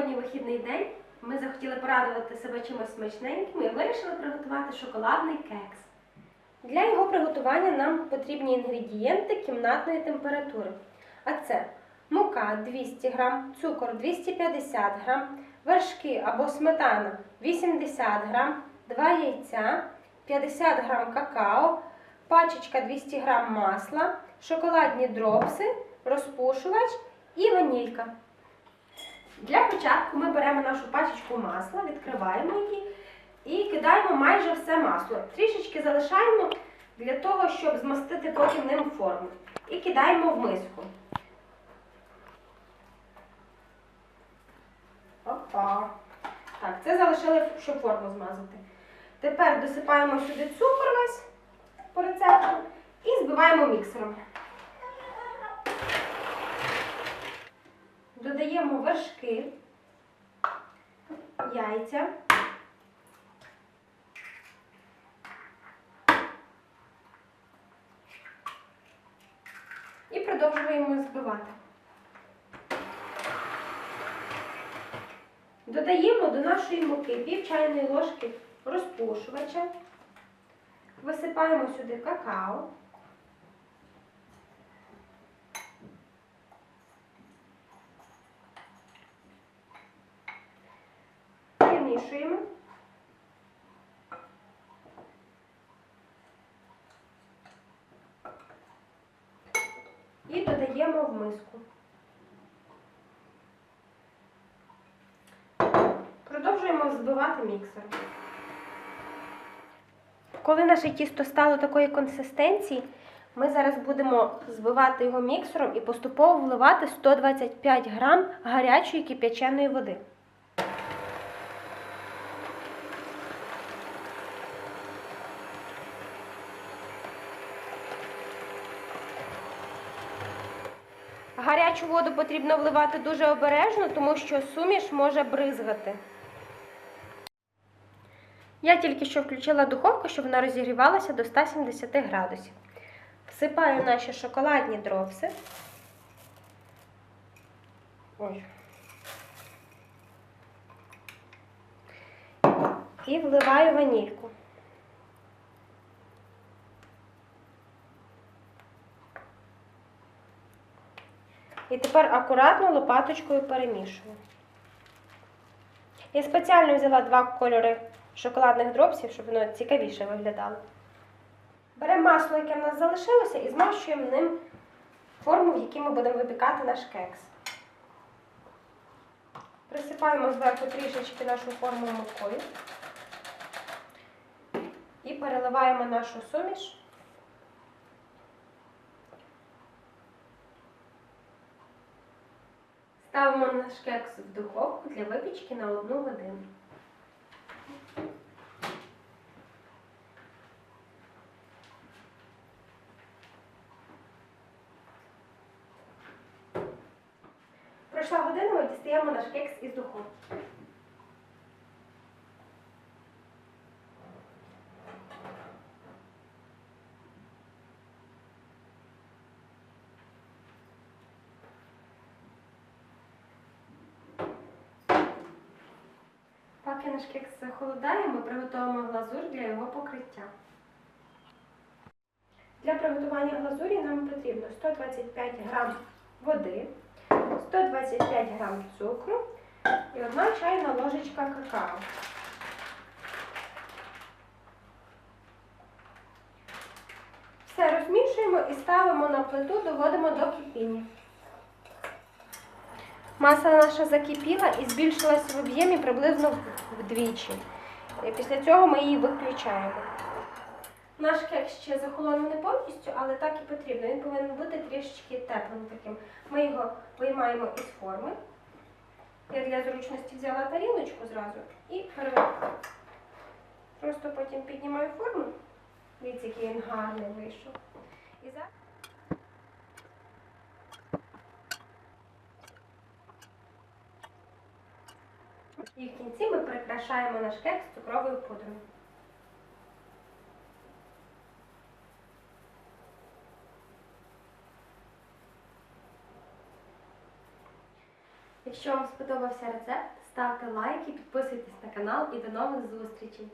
вихідний день ми захотіли порадувати себе чимось смачненьким і вирішили приготувати шоколадний кекс. Для його приготування нам потрібні інгредієнти кімнатної температури. А це мука 200 г, цукор 250 г, вершки або сметана 80 г, 2 яйця, 50 г какао, пачечка 200 г масла, шоколадні дропси, розпушувач і ванілька. Для початку ми беремо нашу пачечку масла, відкриваємо її і кидаємо майже все масло. Трішечки залишаємо для того, щоб змастити потім ним форму. І кидаємо в миску. Опа. Так, це залишили, щоб форму змазати. Тепер досипаємо сюди цукор весь по рецепту і збиваємо міксером. Додаємо вершки, яйця. І продовжуємо збивати. Додаємо до нашої муки пів чайної ложки розпушувача, висипаємо сюди какао. Перемішуємо. І додаємо в миску. Продовжуємо збивати міксером. Коли наше тісто стало такої консистенції, ми зараз будемо збивати його міксером і поступово вливати 125 грам гарячої кип'яченої води. Гарячу воду потрібно вливати дуже обережно, тому що суміш може бризгати. Я тільки що включила духовку, щоб вона розігрівалася до 170 градусів. Всипаю наші шоколадні дропси. Ой. І вливаю ванільку. І тепер акуратно лопаточкою перемішую. Я спеціально взяла два кольори шоколадних дропсів, щоб воно цікавіше виглядало. Беремо масло, яке в нас залишилося, і змащуємо ним форму, в якій ми будемо випікати наш кекс. Присипаємо зверху трішечки нашу форму мукою і переливаємо нашу суміш. Ставимо наш кекс в духовку для випічки на одну годину. Пройшла година, ми дістаємо наш кекс із духовки. Наш кекс захолодає, ми приготуємо глазур для його покриття. Для приготування глазурі нам потрібно 125 г води, 125 г цукру і 1 чайна ложечка какао. Все розмішуємо і ставимо на плиту, доводимо до кипіння. Маса наша закипіла і збільшилась в об'ємі приблизно вдвічі. І Після цього ми її виключаємо. Наш кекс ще захолонув не повністю, але так і потрібно. Він повинен бути трішечки теплим таким. Ми його виймаємо із форми. Я для зручності взяла тарілочку зразу і перевертаю. Просто потім піднімаю форму. Дивіться, який він гарний вийшов. І зараз І в кінці ми прикрашаємо наш кекс цукровою пудрою. Якщо вам сподобався рецепт, ставте лайки, підписуйтесь на канал і до нових зустрічей!